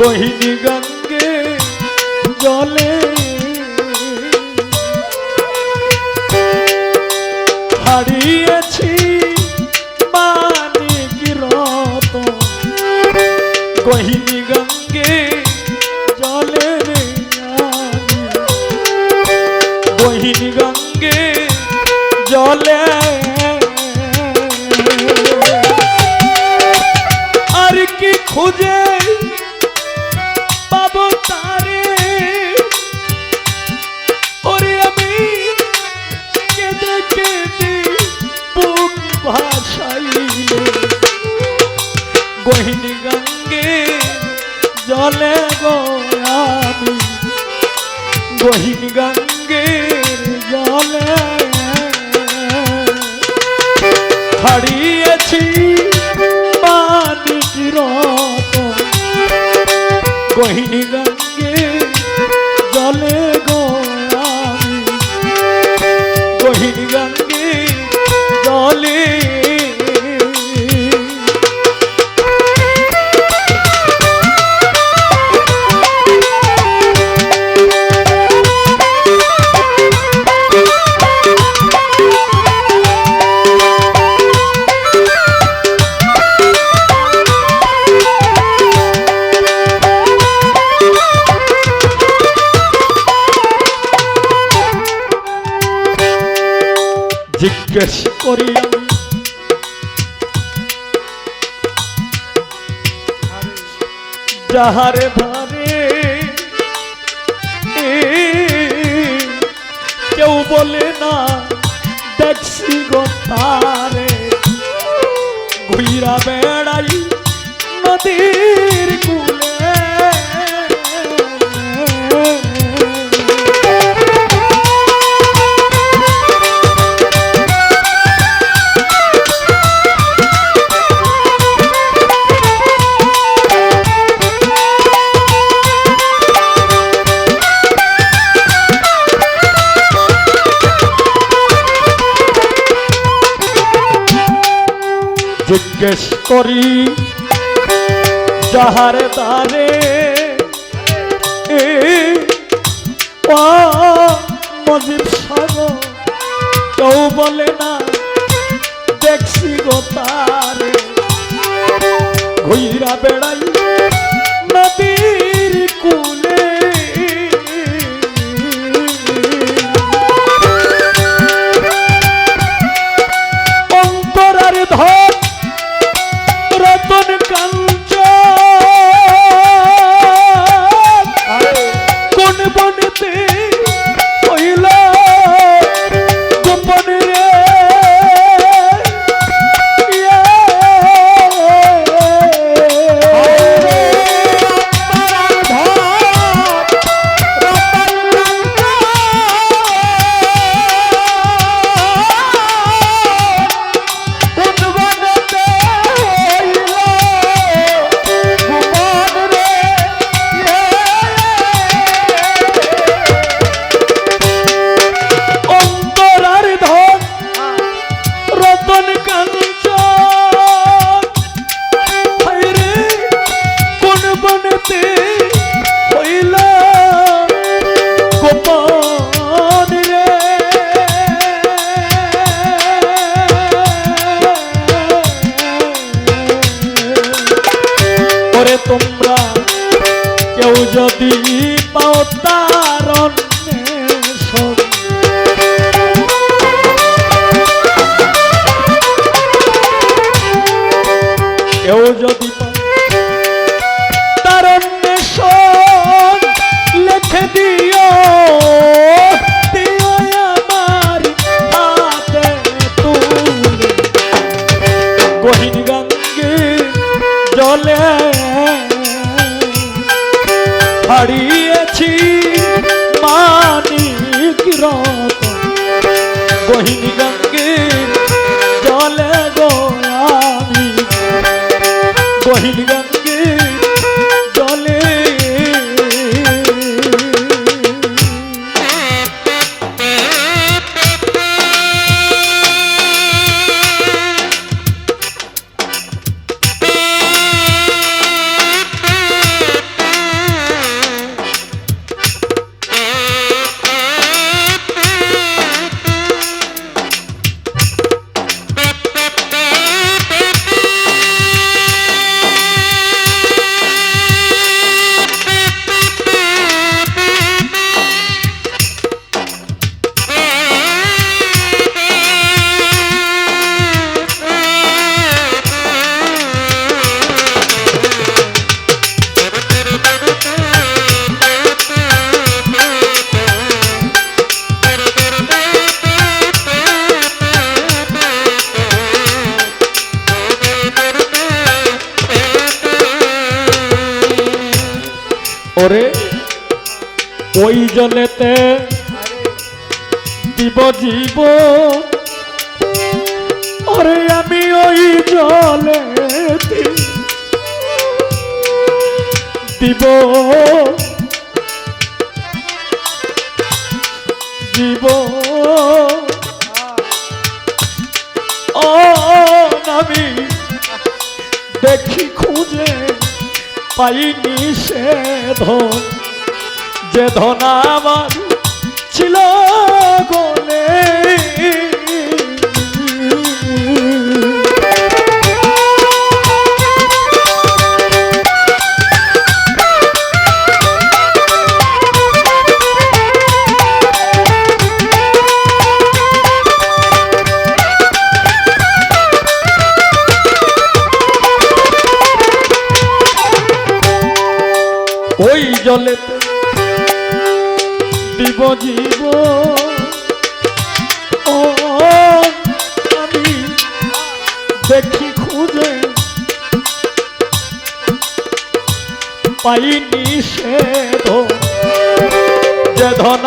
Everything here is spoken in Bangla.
গহিনী গঙ্গে জলে। হারিয়েছি মানিক রত গহিনী গঙ্গে জলে গহিনী গঙ্গে জলে হারিয়েছি মানিক রত গহিনী গঙ্গে জলে জিজ্ঞেস করি আমি যাহারে ভারে কেউ বলে না দেখছি গো তারে জিজ্ঞেস করি, যাহার তারে মজিব সাগর, কেউ বলে না, দেখছি গো তারে, ঘুইরা বেড়াই নদীর জলে হারিয়েছি মানিক রত গহিন গঙ্গে জলে গো আমি। গহিন গঙ্গে ওই জলেতে দিব জীব। ওরে আমি ওই জলে দিব। জীব আমি দেখি খুঁজে পাইনি সে ধন। যে ধন আমার ছিল গলে ওই দিব জীব ও আমি দেখি খুঁজে পাইনি সে ধন,